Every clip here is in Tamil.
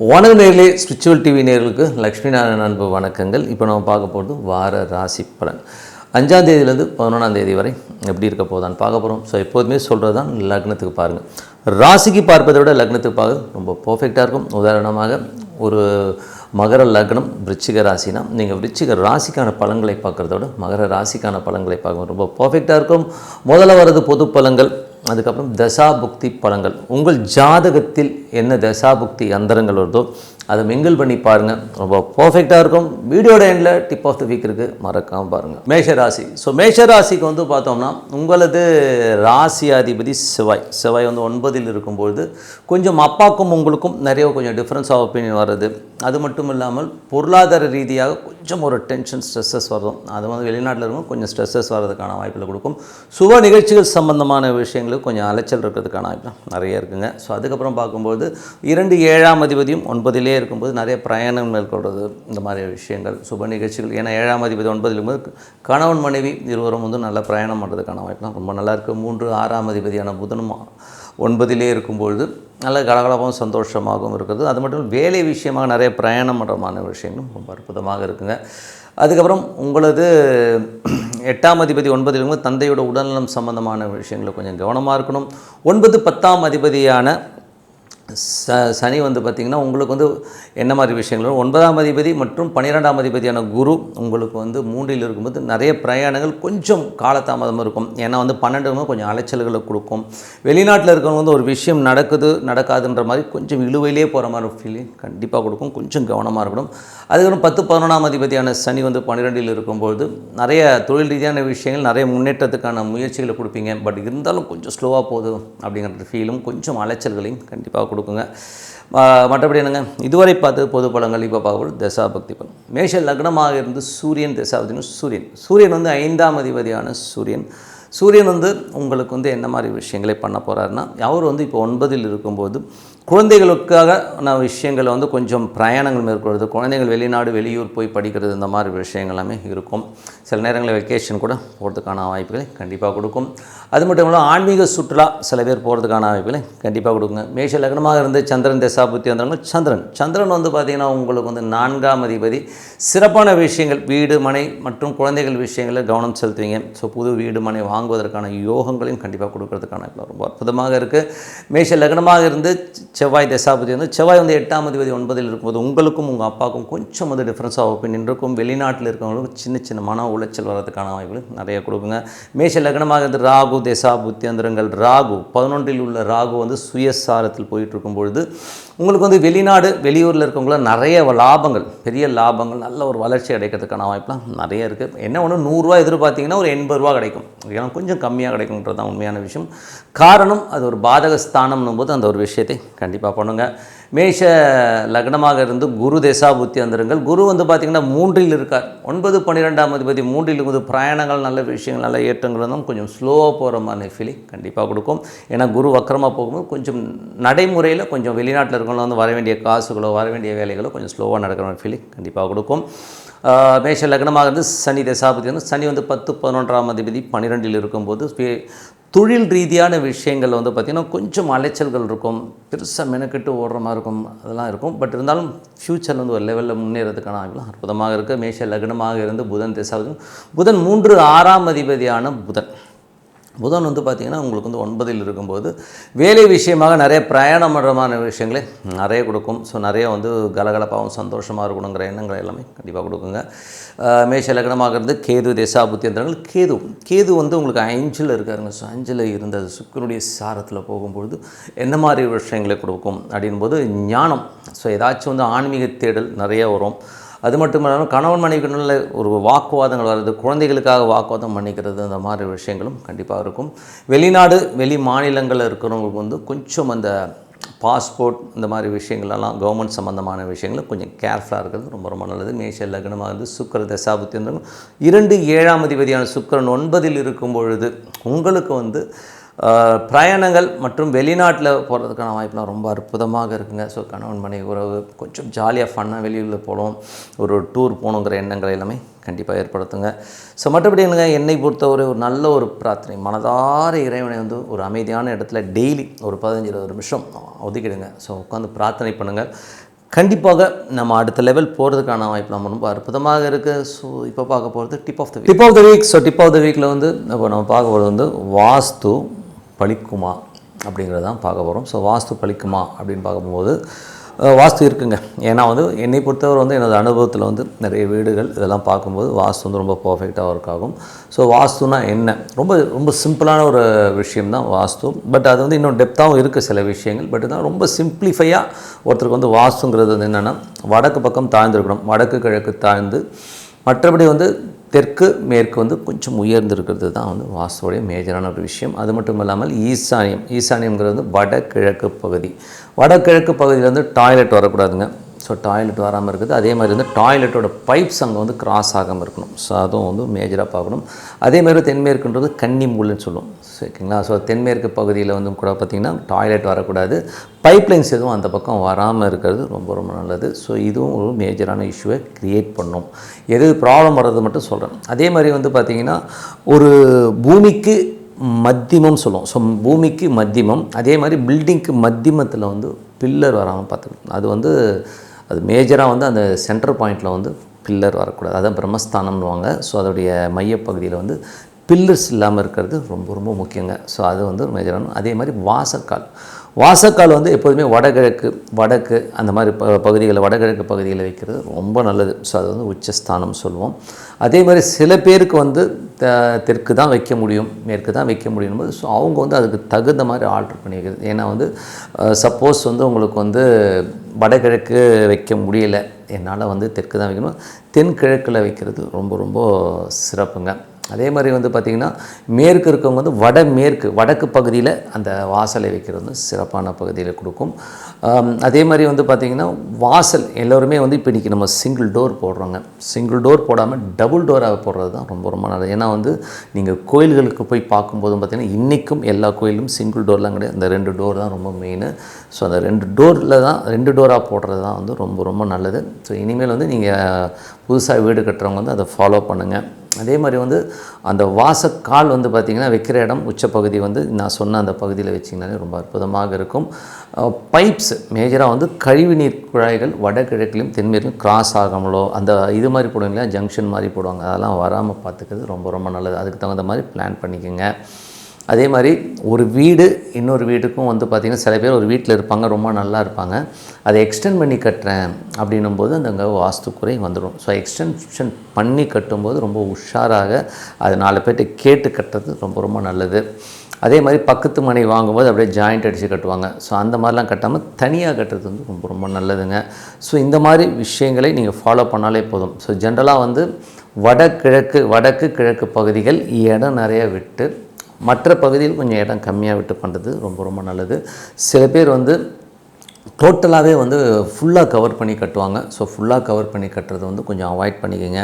வணக்க நேர்களே ஸ்பிரிச்சுவல் டிவி நேர்களுக்கு லக்ஷ்மி நாராயண அன்பு வணக்கங்கள். இப்போ நம்ம பார்க்க போகிறது வார ராசி பலன். அஞ்சாம் தேதியிலேருந்து பதினொன்றாம் தேதி வரை எப்படி இருக்க போதான்னு பார்க்க போகிறோம் ஸோ எப்போதுமே சொல்கிறது தான் லக்னத்துக்கு பாருங்கள் ராசிக்கு பார்ப்பதை விட லக்னத்துக்கு பார்க்க ரொம்ப பர்ஃபெக்டாக இருக்கும். உதாரணமாக ஒரு மகர லக்னம் விருச்சிக ராசினா நீங்கள் விருச்சிக ராசிக்கான பலன்களை பார்க்குறதோட மகர ராசிக்கான பலன்களை பார்க்க ரொம்ப பர்ஃபெக்டாக இருக்கும். முதல்ல வர்றது பொது பலன்கள் அதுக்கப்புறம் தசாபுக்தி பழங்கள் உங்கள் ஜாதகத்தில் என்ன தசாபுக்தி அந்தரங்கள் வருதோ அதை மிங்கிள் பண்ணி பாருங்கள் ரொம்ப பர்ஃபெக்டாக இருக்கும். வீடியோட எண்டில் டிப் ஆஃப் த வீக் இருக்குது மறக்காமல் பாருங்கள் மேஷ ராசி. ஸோ மேஷ ராசிக்கு வந்து பார்த்தோம்னா உங்களது ராசி அதிபதி செவ்வாய். செவ்வாய் வந்து ஒன்பதில் இருக்கும்பொழுது கொஞ்சம் அப்பாக்கும் உங்களுக்கும் நிறைய கொஞ்சம் டிஃப்ரென்ஸ் ஆஃப் ஒப்பீனியன் வர்றது. அது மட்டும் இல்லாமல் பொருளாதார ரீதியாக கொஞ்சம் ஒரு டென்ஷன் ஸ்ட்ரெஸ்ஸஸ் வரும் அது வந்து வெளிநாட்டில் இருக்கும் கொஞ்சம் ஸ்ட்ரெஸ்ஸஸ் வர்றதுக்கான வாய்ப்பில் கொடுக்கும். சுப நிகழ்ச்சிகள் சம்பந்தமான விஷயங்களுக்கு கொஞ்சம் அலைச்சல் இருக்கிறதுக்கான வாய்ப்பு நிறைய இருக்குங்க. ஸோ அதுக்கப்புறம் பார்க்கும்போது இரண்டு ஏழாம் அதிபதியும் ஒன்பதிலே இருக்கும்போது நிறைய பிரயாணம் மேற்கொள்வது இந்த மாதிரி விஷயங்கள் சுப நிகழ்ச்சிகள். ஏன்னா ஏழாம் அதிபதி ஒன்பதில் இருக்கும்போது கணவன் மனைவி இருவரும் வந்து நல்லா பிரயாணம் பண்ணுறதுக்கான வாய்ப்புலாம் ரொம்ப நல்லா இருக்குது மூன்று ஆறாம் அதிபதியான புதனும் ஒன்பதிலே இருக்கும்பொழுது நல்ல கலகலப்பாகவும் சந்தோஷமாகவும் இருக்கிறது அது மட்டும் இல்ல, வேலை விஷயமாக நிறைய பிரயாணம் பண்ணுறமான விஷயங்களும் ரொம்ப அற்புதமாக இருக்குங்க. அதுக்கப்புறம் உங்களது எட்டாம் அதிபதி ஒன்பதில் இருக்கும்போது தந்தையோட உடல்நலம் சம்பந்தமான விஷயங்களை கொஞ்சம் கவனமாக இருக்கணும். ஒன்பது பத்தாம் அதிபதியான ச சனி வந்து பார்த்திங்கன்னா உங்களுக்கு வந்து என்ன மாதிரி விஷயங்கள் ஒன்பதாம் அதிபதி மற்றும் பன்னிரெண்டாம் அதிபதியான குரு உங்களுக்கு வந்து மூன்றில் இருக்கும்போது நிறைய பிரயாணங்கள் கொஞ்சம் காலதாமதம் இருக்கும். ஏன்னா வந்து பன்னெண்டுமே கொஞ்சம் அலைச்சல்களை கொடுக்கும். வெளிநாட்டில் இருக்கிறவங்க வந்து ஒரு விஷயம் நடக்குது நடக்காதுன்ற மாதிரி கொஞ்சம் இழுவையிலே போகிற மாதிரி ஃபீலிங் கண்டிப்பாக கொடுக்கும். கொஞ்சம் கவனமாக இருக்கணும். அதுக்கப்புறம் பத்து பதினொன்றாம் அதிபதியான சனி வந்து பன்னிரெண்டில் இருக்கும்போது நிறைய தொழில் ரீதியான விஷயங்கள் நிறைய முன்னேற்றத்துக்கான முயற்சிகளை கொடுப்பீங்க. பட் இருந்தாலும் கொஞ்சம் ஸ்லோவாக போதும் அப்படிங்கிற ஃபீலும் கொஞ்சம் அலைச்சல்களையும் கண்டிப்பாக கொடுக்கும். கொடுக்குங்க. மற்றபடி என்னங்க? இதுவரை பார்த்து பொது பலங்கள் இப்போ பார்க்கும்போது தசாபக்தி பலம் மேஷ லக்னமாக இருந்து சூரியன் தசாபதினு சூரியன். சூரியன் வந்து ஐந்தாம் அதிபதியான சூரியன். சூரியன் வந்து உங்களுக்கு வந்து என்ன மாதிரி விஷயங்களை பண்ண போகிறாருன்னா அவர் வந்து இப்போ ஒன்பதில் இருக்கும்போது குழந்தைகளுக்காக நான் விஷயங்களை வந்து கொஞ்சம் பிரயாணங்கள் மேற்கொள்வது குழந்தைகள் வெளிநாடு வெளியூர் போய் படிக்கிறது இந்த மாதிரி விஷயங்கள் எல்லாமே இருக்கும். சில நேரங்களில் வெக்கேஷன் கூட போகிறதுக்கான வாய்ப்புகளை கண்டிப்பாக கொடுக்கும். அது மட்டும் இல்லாமல் ஆன்மீக சுற்றுலா சில பேர் போகிறதுக்கான வாய்ப்புகளை கண்டிப்பாக கொடுக்குங்க மேஷ லக்னமாக இருந்து சந்திரன் தசாபுத்தி வந்தவங்க சந்திரன். சந்திரன் வந்து பார்த்திங்கன்னா உங்களுக்கு வந்து நான்காம் அதிபதி. சிறப்பான விஷயங்கள் வீடு மனை மற்றும் குழந்தைகள் விஷயங்களில் கவனம் செலுத்துவீங்க. ஸோ புது வீடு மனை வாங்குவதற்கான யோகங்களையும் கண்டிப்பாக கொடுக்கறதுக்கான ரொம்ப அற்புதமாக இருக்குது மேஷ லக்னமாக இருந்து செவ்வாய் தசாபதி வந்து செவ்வாய் வந்து எட்டாம் அதிபதி ஒன்பதில் இருக்கும்போது உங்களுக்கும் உங்கள் அப்பாவுக்கும் கொஞ்சம் வந்து டிஃப்ரென்ஸ் ஆஃப் ஒப்பீனியன் இருக்கும் வெளிநாட்டில் இருக்கவங்களுக்கும் சின்ன சின்ன மன உளைச்சல் வர்றதுக்கான வாய்ப்புகள் நிறைய கொடுக்குங்க. மேஷ லக்னமாக இருந்து ராகு தசா புத்தியந்திரங்கள் ராகு பதினொன்றில் உள்ள ராகு வந்து சுயசாரத்தில் போயிட்டு இருக்கும் பொழுது உங்களுக்கு வந்து வெளிநாடு வெளியூரில் இருக்கவங்கள நிறைய லாபங்கள் பெரிய லாபங்கள் நல்ல ஒரு வளர்ச்சி அடைக்கிறதுக்கான வாய்ப்புலாம் நிறைய இருக்குது என்ன ஒன்று நூறுரூவா எதிர்பார்த்தீங்கன்னா ஒரு எண்பது ரூபா கிடைக்கும். ஏன்னா கொஞ்சம் கம்மியாக கிடைக்குன்றது தான் உண்மையான விஷயம். காரணம் அது ஒரு பாதக போது அந்த ஒரு விஷயத்தை கண்டிப்பாக பண்ணுங்கள் மேஷ லக்னமாக இருந்து குரு தேசா புத்தி அந்தருங்கள் குரு வந்து பார்த்திங்கன்னா மூன்றில் இருக்கார். ஒன்பது பன்னிரெண்டாம் அதிபதி மூன்றில் இருந்து பிரயாணங்கள் நல்ல விஷயங்கள் நல்ல ஏற்றங்கள் இருந்தாலும் கொஞ்சம் ஸ்லோவாக போகிற மாதிரி ஃபீலிங் கண்டிப்பாக கொடுக்கும். ஏன்னா குரு வக்கரமாக போகும்போது கொஞ்சம் நடைமுறையில் கொஞ்சம் வெளிநாட்டில் இருக்கவங்க வந்து வர வேண்டிய காசுகளோ வர வேண்டிய வேலைகளோ கொஞ்சம் ஸ்லோவாக நடக்கிற மாதிரி ஃபீலிங் கண்டிப்பாக கொடுக்கும். மேஷ லக்னமாக இருந்து சனி தசாபதி வந்து சனி வந்து பத்து பதினொன்றாம் அதிபதி பன்னிரெண்டில் இருக்கும்போது தொழில் ரீதியான விஷயங்கள் வந்து பார்த்திங்கன்னா கொஞ்சம் அலைச்சல்கள் இருக்கும். பெருசாக மெனக்கெட்டு ஓடுற மாதிரி இருக்கும் அதெல்லாம் இருக்கும். பட் இருந்தாலும் ஃப்யூச்சரில் வந்து ஒரு லெவலில் முன்னேறதுக்கான ஆகலாம் அற்புதமாக இருக்குது மேஷ லக்னமாக இருந்து புதன் தசாபதி புதன் மூன்று ஆறாம் அதிபதியான புதன். புதன் வந்து பார்த்திங்கன்னா உங்களுக்கு வந்து ஒன்பதில் இருக்கும்போது வேலை விஷயமாக நிறைய பிரயாணம் பண்ணுறமான விஷயங்களே நிறைய கொடுக்கும். ஸோ நிறைய வந்து கலகலப்பாகவும் சந்தோஷமாக இருக்கணுங்கிற எண்ணங்கள் எல்லாமே கண்டிப்பாக கொடுக்குங்க. மேஷ லக்னமாக இருந்து கேது தேசாபுத்தியந்திரங்கள் கேது கேது வந்து உங்களுக்கு அஞ்சில் இருக்காருங்க. ஸோ அஞ்சில் இருந்த சுக்கனுடைய சாரத்தில் போகும்பொழுது என்ன மாதிரி விஷயங்களை கொடுக்கும் அப்படின்போது ஞானம். ஸோ ஏதாச்சும் வந்து ஆன்மீக தேடல் நிறைய வரும். அது மட்டும் இல்லாமல் கணவன் மனைவிக்குள்ள ஒரு வாக்குவாதங்கள் வர்றது குழந்தைகளுக்காக வாக்குவாதம் பண்ணிக்கிறது அந்த மாதிரி விஷயங்களும் கண்டிப்பாக இருக்கும். வெளிநாடு வெளி மாநிலங்களில் இருக்கிறவங்களுக்கு வந்து கொஞ்சம் அந்த பாஸ்போர்ட் இந்த மாதிரி விஷயங்களெல்லாம் கவர்மெண்ட் சம்மந்தமான விஷயங்கள் கொஞ்சம் கேர்ஃபுல்லாக இருக்கிறது ரொம்ப ரொம்ப நல்லது. மேஷ லக்னமாக இருந்து சுக்கர தசாபுத்தி இரண்டு ஏழாம் அதிபதியான சுக்கிரன் ஒன்பதில் இருக்கும் பொழுது உங்களுக்கு வந்து பிரயாணங்கள் மற்றும் வெளிநாட்டில் போகிறதுக்கான வாய்ப்புலாம் ரொம்ப அற்புதமாக இருக்குங்க. ஸோ கணவன் மனைவி உறவு கொஞ்சம் ஜாலியாக ஃபன்னாக வெளியில் போகணும். ஒரு டூர் போகணுங்கிற எண்ணங்கள் எல்லாமே கண்டிப்பாக ஏற்படுத்துங்க. ஸோ மற்றபடி என்னங்க? என்னை பொறுத்தவரை ஒரு நல்ல ஒரு பிரார்த்தனை. மனதார இறைவனை வந்து ஒரு அமைதியான இடத்துல டெய்லி ஒரு பதினஞ்சு இருபது நிமிஷம் ஒதுக்கிடுங்க. ஸோ உட்காந்து பிரார்த்தனை பண்ணுங்கள். கண்டிப்பாக நம்ம அடுத்த லெவல் போகிறதுக்கான வாய்ப்பு நம்ம ரொம்ப அற்புதமாக இருக்குது ஸோ இப்போ பார்க்க போகிறது tip of the tip of the week so tip of the வீக்கில் வந்து இப்போ நம்ம பார்க்க போகிறது வந்து வாஸ்து பழிக்குமா அப்படிங்கிறதான் பார்க்க போகிறோம் ஸோ வாஸ்து பழிக்குமா அப்படின்னு பார்க்கும்போது வாஸ்து இருக்குங்க. ஏன்னா வந்து என்னை பொறுத்தவரை வந்து எனது அனுபவத்தில் வந்து நிறைய வீடுகள் இதெல்லாம் பார்க்கும்போது வாஸ்து வந்து ரொம்ப பர்ஃபெக்டாக ஒர்க் ஆகும். ஸோ வாஸ்துனா என்ன? ரொம்ப ரொம்ப சிம்பிளான ஒரு விஷயம் தான் வாஸ்து. பட் அது வந்து இன்னும் டெப்த்தாகவும் இருக்குது சில விஷயங்கள். பட் தான் ரொம்ப சிம்பிளிஃபையாக ஒருத்தருக்கு வந்து வாஸ்துங்கிறது வந்து என்னென்னா வடக்கு பக்கம் தாழ்ந்துருக்கணும். வடக்கு கிழக்கு தாழ்ந்து மற்றபடி வந்து தெற்கு மேற்கு வந்து கொஞ்சம் உயர்ந்திருக்கிறது தான் வந்து வாசுடைய மேஜரான ஒரு விஷயம். அது மட்டும் இல்லாமல் ஈசானியம். ஈசானியம்ங்கிறது வந்து வடகிழக்கு பகுதி. வடகிழக்கு பகுதியில் வந்து டாய்லெட் வரக்கூடாதுங்க. ஸோ டாய்லெட் வராமல் இருக்குது. அதே மாதிரி வந்து டாய்லெட்டோட பைப்ஸ் அங்கே வந்து கிராஸ் ஆகாமல் இருக்கணும். ஸோ அதுவும் வந்து மேஜராக பார்க்கணும். அதே மாதிரி தென்மேற்குன்றது கன்னி மூலைன்னு சொல்லுவோம். சரிங்களா? ஸோ தென்மேற்கு பகுதியில் வந்து கூட பார்த்திங்கன்னா டாய்லெட் வரக்கூடாது. பைப்லைன்ஸ் எதுவும் அந்த பக்கம் வராமல் இருக்கிறது ரொம்ப ரொம்ப நல்லது. ஸோ இதுவும் ஒரு மேஜரான இஷ்யூவை க்ரியேட் பண்ணும். எது ப்ராப்ளம் வர்றது மட்டும் சொல்கிறேன் அதே மாதிரி வந்து பார்த்திங்கன்னா ஒரு பூமிக்கு மத்தியமம் சொல்லுவோம். ஸோ பூமிக்கு மத்தியமம். அதே மாதிரி பில்டிங்க்கு மத்தியமத்தில் வந்து பில்லர் வராமல் பார்த்துக்கணும். அது வந்து அது மேஜராக வந்து அந்த சென்டர் பாயிண்டில் வந்து பில்லர் வரக்கூடாது. அதான் பிரம்மஸ்தானம்னுவாங்க. ஸோ அதோடைய மையப்பகுதியில் வந்து பில்லர்ஸ் இல்லாமல் இருக்கிறது ரொம்ப ரொம்ப முக்கியங்க. ஸோ அது வந்து மேஜரான அதே மாதிரி வாசக்கால் வாசக்கால் வந்து எப்போதுமே வடகிழக்கு வடக்கு அந்த மாதிரி ப பகுதிகளில் வடகிழக்கு பகுதியில் வைக்கிறது ரொம்ப நல்லது. ஸோ அது வந்து உச்சஸ்தானம் சொல்லுவோம். அதே மாதிரி சில பேருக்கு வந்து த- தெற்கு தான் வைக்க முடியும் மேற்கு தான் வைக்க முடியும் போது ஸோ அவங்க வந்து அதுக்கு தகுந்த மாதிரி ஆல்ட்ரு பண்ணிக்கிறது. ஏன்னா வந்து சப்போஸ் வந்து உங்களுக்கு வந்து வடகிழக்கு வைக்க முடியலை என்னால் வந்து தெற்கு தான் வைக்கணும். தென்கிழக்கில் வைக்கிறது ரொம்ப ரொம்ப சிறப்புங்க. அதே மாதிரி வந்து பார்த்திங்கன்னா மேற்கு இருக்கவங்க வந்து வடமேற்கு வடக்கு பகுதியில் அந்த வாசலை வைக்கிறது வந்து சிறப்பான பகுதியில் கொடுக்கும். அதே மாதிரி வந்து பார்த்திங்கன்னா வாசல் எல்லோருமே வந்து இப்போ இன்றைக்கி நம்ம சிங்கிள் டோர் போடுறோங்க. சிங்கிள் டோர் போடாமல் டபுள் டோராக போடுறது தான் ரொம்ப ரொம்ப நல்லது. ஏன்னா வந்து நீங்கள் கோயில்களுக்கு போய் பார்க்கும்போதும் பார்த்திங்கன்னா இன்றைக்கும் எல்லா கோயிலும் சிங்கிள் டோர்லாம் கிடையாது. அந்த ரெண்டு டோர் தான் ரொம்ப மெயின் ஸோ அந்த ரெண்டு டோரில் தான் ரெண்டு டோராக போடுறது தான் வந்து ரொம்ப ரொம்ப நல்லது. ஸோ இனிமேல் வந்து நீங்கள் புதுசாக வீடு கட்டுறவங்க வந்து அதை ஃபாலோ பண்ணுங்கள் அதே மாதிரி வந்து அந்த வாசக்கால் வந்து பார்த்திங்கன்னா வைக்கிற இடம் உச்சப்பகுதி வந்து நான் சொன்ன அந்த பகுதியில் வச்சிங்கனாலே ரொம்ப அற்புதமாக இருக்கும். பைப்ஸ் மேஜராக வந்து கழிவுநீர் குழாய்கள் வடகிழக்கிலும் தென்மேற்கும் கிராஸ் ஆகாமலோ அந்த இது மாதிரி போடுவீங்களா? ஜங்ஷன் மாதிரி போடுவாங்க. அதெல்லாம் வராமல் பார்த்துக்கிறது ரொம்ப ரொம்ப நல்லது. அதுக்கு தகுந்த மாதிரி பிளான் பண்ணிக்கோங்க. அதே மாதிரி ஒரு வீடு இன்னொரு வீட்டுக்கும் வந்து பார்த்திங்கன்னா சில பேர் ஒரு வீட்டில் இருப்பாங்க ரொம்ப நல்லா இருப்பாங்க. அதை எக்ஸ்டெண்ட் பண்ணி கட்டுறேன் அப்படின்னும் போது அந்த அங்கே வாஸ்துக்குறை வந்துடும் ஸோ எக்ஸ்டென்ஷன் பண்ணி கட்டும்போது ரொம்ப உஷாராக அது நாலு பேர்கிட்ட கேட்டு கட்டுறது ரொம்ப ரொம்ப நல்லது. அதே மாதிரி பக்கத்து மனை வாங்கும்போது அப்படியே ஜாயிண்ட் அடித்து கட்டுவாங்க. ஸோ அந்த மாதிரிலாம் கட்டாமல் தனியாக கட்டுறது வந்து ரொம்ப ரொம்ப நல்லதுங்க. ஸோ இந்த மாதிரி விஷயங்களை நீங்கள் ஃபாலோ பண்ணாலே போதும். ஸோ ஜென்ரலாக வந்து வடகிழக்கு வடக்கு கிழக்கு பகுதிகள் இடம் நிறைய விட்டு மற்ற பகுதியில் கொஞ்சம் இடம் கம்மியாக விட்டு பண்ணுறது ரொம்ப ரொம்ப நல்லது. சில பேர் வந்து டோட்டலாகவே வந்து ஃபுல்லாக கவர் பண்ணி கட்டுவாங்க. ஸோ ஃபுல்லாக கவர் பண்ணி கட்டுறது வந்து கொஞ்சம் அவாய்ட் பண்ணிக்கோங்க.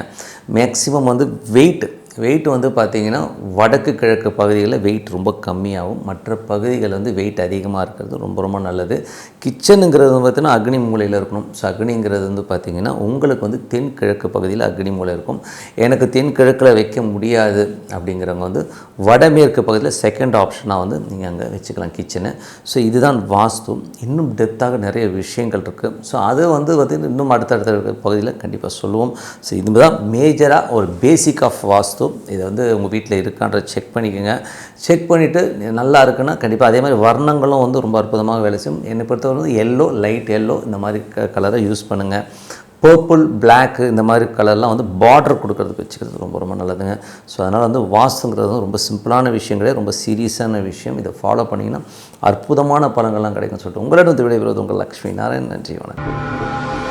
மேக்ஸிமம் வந்து வெயிட் வெயிட் வந்து பார்த்திங்கன்னா வடக்கு கிழக்கு பகுதிகளில் வெயிட் ரொம்ப கம்மியாகும் மற்ற பகுதிகள் வந்து வெயிட் அதிகமாக இருக்கிறது ரொம்ப ரொம்ப நல்லது. கிச்சனுங்கிறது வந்து பார்த்திங்கன்னா அக்னி மூலையில் இருக்கணும். ஸோ அக்னிங்கிறது வந்து பார்த்திங்கன்னா உங்களுக்கு வந்து தென் கிழக்கு பகுதியில் அக்னி மூலை இருக்கும். எனக்கு தென் கிழக்கில் வைக்க முடியாது அப்படிங்கிறவங்க வந்து வடமேற்கு பகுதியில் செகண்ட் ஆப்ஷனாக வந்து நீங்கள் அங்கே வச்சுக்கலாம் கிச்சனை ஸோ இதுதான் வாஸ்து. இன்னும் டெப்த்தாக நிறைய விஷயங்கள் இருக்குது ஸோ அது வந்து பார்த்திங்கன்னா இன்னும் அடுத்தடுத்த பகுதியில் கண்டிப்பாக சொல்லுவோம். ஸோ இதுதான் மேஜராக ஒரு பேசிக் ஆஃப் வாஸ்து. இதை வந்து உங்கள் வீட்டில் இருக்கான்ற செக் பண்ணிக்கோங்க. செக் பண்ணிவிட்டு நல்லா இருக்குன்னா கண்டிப்பாக அதே மாதிரி வர்ணங்களும் வந்து ரொம்ப அற்புதமாக வேலை செய்யும். என்னை பொறுத்தவரை வந்து எல்லோ லைட் எல்லோ இந்த மாதிரி க கலரை யூஸ் பண்ணுங்கள் பர்பிள் பிளாக்கு இந்த மாதிரி கலர்லாம் வந்து பார்டர் கொடுக்கறதுக்கு வச்சுக்கிறது ரொம்ப ரொம்ப நல்லதுங்க. ஸோ அதனால் வந்து வாஸ்துங்கிறது ரொம்ப சிம்பிளான விஷயம் கிடையாது. ரொம்ப சீரியஸான விஷயம். இதை ஃபாலோ பண்ணிங்கன்னா அற்புதமான பழங்கள்லாம் கிடைக்கும்னு சொல்லிட்டு உங்களிடம் விடைபெறுவது உங்கள் லக்ஷ்மி நாராயண் நன்றி வணக்கம்.